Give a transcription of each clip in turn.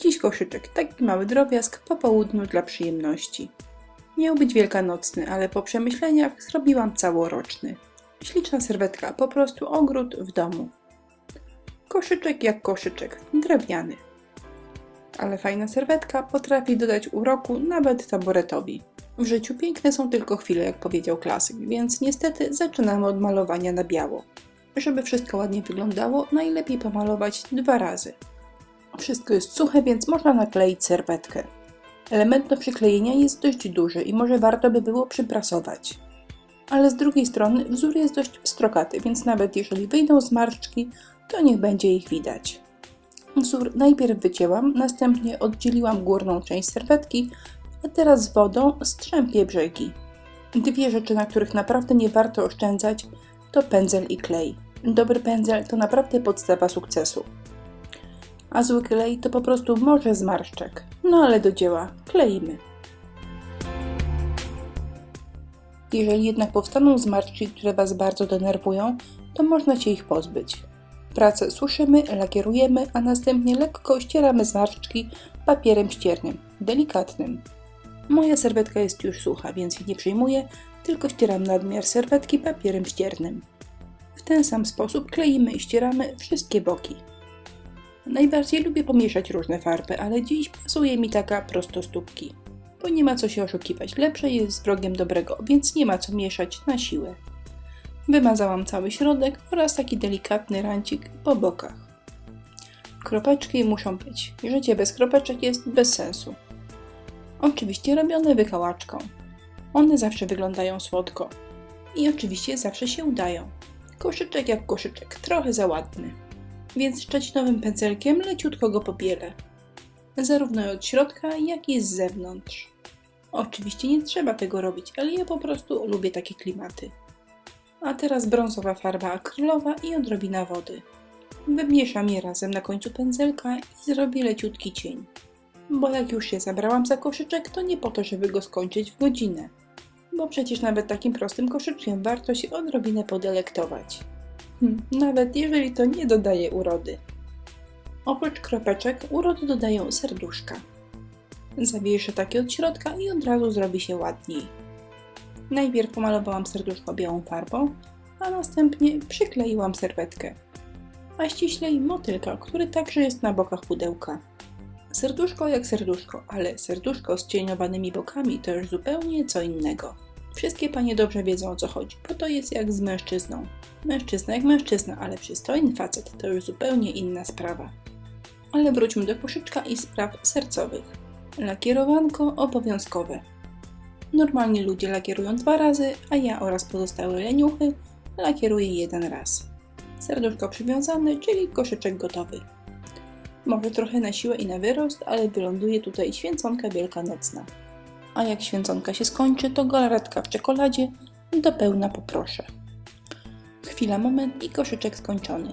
Dziś koszyczek, taki mały drobiazg po południu dla przyjemności. Miał być wielkanocny, ale po przemyśleniach zrobiłam całoroczny. Śliczna serwetka, po prostu ogród w domu. Koszyczek jak koszyczek, drewniany. Ale fajna serwetka potrafi dodać uroku nawet taboretowi. W życiu piękne są tylko chwile, jak powiedział klasyk, więc niestety zaczynamy od malowania na biało. Żeby wszystko ładnie wyglądało, najlepiej pomalować dwa razy. Wszystko jest suche, więc można nakleić serwetkę. Element do przyklejenia jest dość duży i może warto by było przyprasować. Ale z drugiej strony wzór jest dość strokaty, więc nawet jeżeli wyjdą zmarszczki, to niech będzie ich widać. Wzór najpierw wycięłam, następnie oddzieliłam górną część serwetki, a teraz z wodą strzępię brzegi. Dwie rzeczy, na których naprawdę nie warto oszczędzać, to pędzel i klej. Dobry pędzel to naprawdę podstawa sukcesu. A zły klej to po prostu morze zmarszczek. No ale do dzieła, kleimy. Jeżeli jednak powstaną zmarszczki, które Was bardzo denerwują, to można się ich pozbyć. Pracę suszymy, lakierujemy, a następnie lekko ścieramy zmarszczki papierem ściernym, delikatnym. Moja serwetka jest już sucha, więc jej nie przyjmuję, tylko ścieram nadmiar serwetki papierem ściernym. W ten sam sposób kleimy i ścieramy wszystkie boki. Najbardziej lubię pomieszać różne farby, ale dziś pasuje mi taka prostostópki. Bo nie ma co się oszukiwać, lepsze jest wrogiem dobrego, więc nie ma co mieszać na siłę. Wymazałam cały środek oraz taki delikatny rancik po bokach. Kropeczki muszą być. Życie bez kropeczek jest bez sensu. Oczywiście robione wykałaczką. One zawsze wyglądają słodko. I oczywiście zawsze się udają. Koszyczek jak koszyczek, trochę za ładny. Więc szczecinowym pędzelkiem leciutko go pobielę. Zarówno od środka, jak i z zewnątrz. Oczywiście nie trzeba tego robić, ale ja po prostu lubię takie klimaty. A teraz brązowa farba akrylowa i odrobina wody. Wymieszam je razem na końcu pędzelka i zrobię leciutki cień. Bo jak już się zabrałam za koszyczek, to nie po to, żeby go skończyć w godzinę. Bo przecież nawet takim prostym koszyczkiem warto się odrobinę podelektować. Hm, nawet jeżeli to nie dodaje urody. Oprócz kropeczek urody dodają serduszka. Zawieszę takie od środka i od razu zrobi się ładniej. Najpierw pomalowałam serduszko białą farbą, a następnie przykleiłam serwetkę. A ściślej motylka, który także jest na bokach pudełka. Serduszko jak serduszko, ale serduszko z cieniowanymi bokami to już zupełnie co innego. Wszystkie panie dobrze wiedzą o co chodzi, bo to jest jak z mężczyzną. Mężczyzna jak mężczyzna, ale przystojny facet to już zupełnie inna sprawa. Ale wróćmy do koszyczka i spraw sercowych. Lakierowanko obowiązkowe. Normalnie ludzie lakierują dwa razy, a ja oraz pozostałe leniuchy lakieruję jeden raz. Serduszko przywiązane, czyli koszyczek gotowy. Może trochę na siłę i na wyrost, ale wyląduje tutaj święconka wielkanocna. A jak święconka się skończy, to galaretka w czekoladzie do pełna poproszę. Chwila, moment i koszyczek skończony.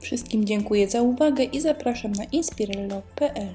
Wszystkim dziękuję za uwagę i zapraszam na inspirello.pl